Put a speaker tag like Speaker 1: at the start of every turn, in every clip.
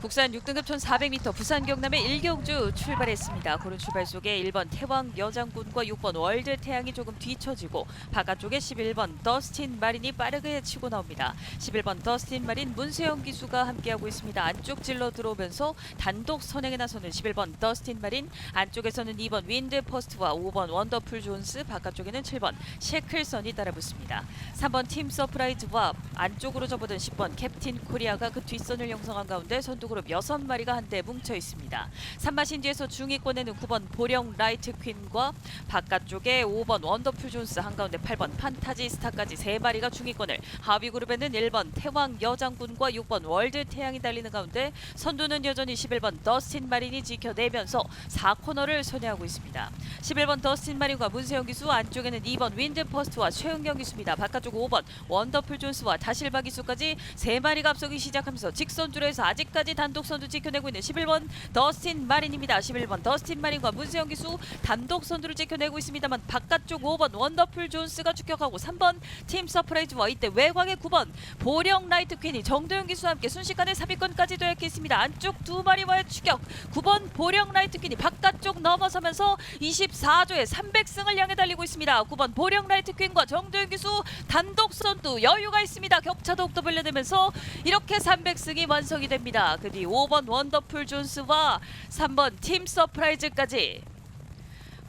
Speaker 1: 국산 6등급 1,400m 부산 경남의 일경주 출발했습니다. 고른 출발 속에 1번 태왕 여장군과 6번 월드 태양이 조금 뒤처지고 바깥쪽에 11번 더스틴 마린이 빠르게 치고 나옵니다. 11번 더스틴 마린 문세영 기수가 함께하고 있습니다. 안쪽 질러 들어오면서 단독 선행에 나서는 11번 더스틴 마린 안쪽에서는 2번 윈드 퍼스트와 5번 원더풀 존스 바깥쪽에는 7번 셰클선이 따라붙습니다. 3번 팀 서프라이즈와 안쪽으로 접어든 10번 캡틴 코리아가 그 뒷선을 형성한 가운데 선두 그룹 6마리가 한데 뭉쳐 있습니다. 3마 신지에서 중위권에는 9번 보령 라이트 퀸과 바깥쪽에 5번 원더풀 존스 한가운데 8번 판타지 스타까지 3마리가 중위권을 하위 그룹에는 1번 태왕 여장군과 6번 월드 태양이 달리는 가운데 선두는 여전히 11번 더스틴 마린이 지켜내면서 4코너를 선회하고 있습니다. 11번 더스틴 마린과 문세영 기수 안쪽에는 2번 윈드 퍼스트와 최은경 기수입니다. 바깥쪽 5번 원더풀 존스와 다실바 기수까지 세 마리가 앞서기 시작하면서 직선주로에서 아직까지 단독 선두 지켜내고 있는 11번 더스틴 마린입니다. 11번 더스틴 마린과 문세영 기수 단독 선두를 지켜내고 있습니다만 바깥쪽 5번 원더풀 존스가 추격하고 3번 팀 서프라이즈와 이때 외곽의 9번 보령 라이트 퀸이 정도영 기수와 함께 순식간에 3위권까지 도약했습니다. 안쪽 두 마리와의 추격 9번 보령 라이트 퀸이 바깥쪽 넘어서면서 24조의 300승을 향해 달리고 있습니다. 9번 보령 라이트 퀸과 정도영 기수 단독 선두 여유가 있습니다. 격차 더욱더 벌려되면서 이렇게 300승이 완성이 됩니다. 그뒤 5번 원더풀 존스와 3번 팀 서프라이즈까지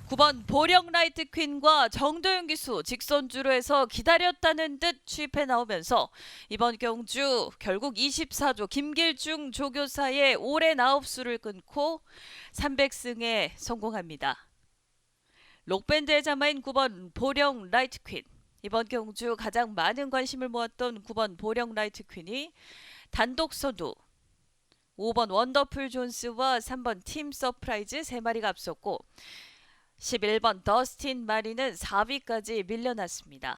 Speaker 1: 9번 보령 라이트 퀸과 정도영 기수 직선주로 해서 기다렸다는 듯 취입해 나오면서 이번 경주 결국 24조 김길중 조교사의 오랜 아홉수를 끊고 300승에 성공합니다. 록밴드의 자마인 9번 보령 라이트 퀸 이번 경주 가장 많은 관심을 모았던 9번 보령 라이트 퀸이 단독 선두 5번 원더풀 존스와 3번 팀 서프라이즈 세 마리가 앞섰고 11번 더스틴 마리는 4위까지 밀려났습니다.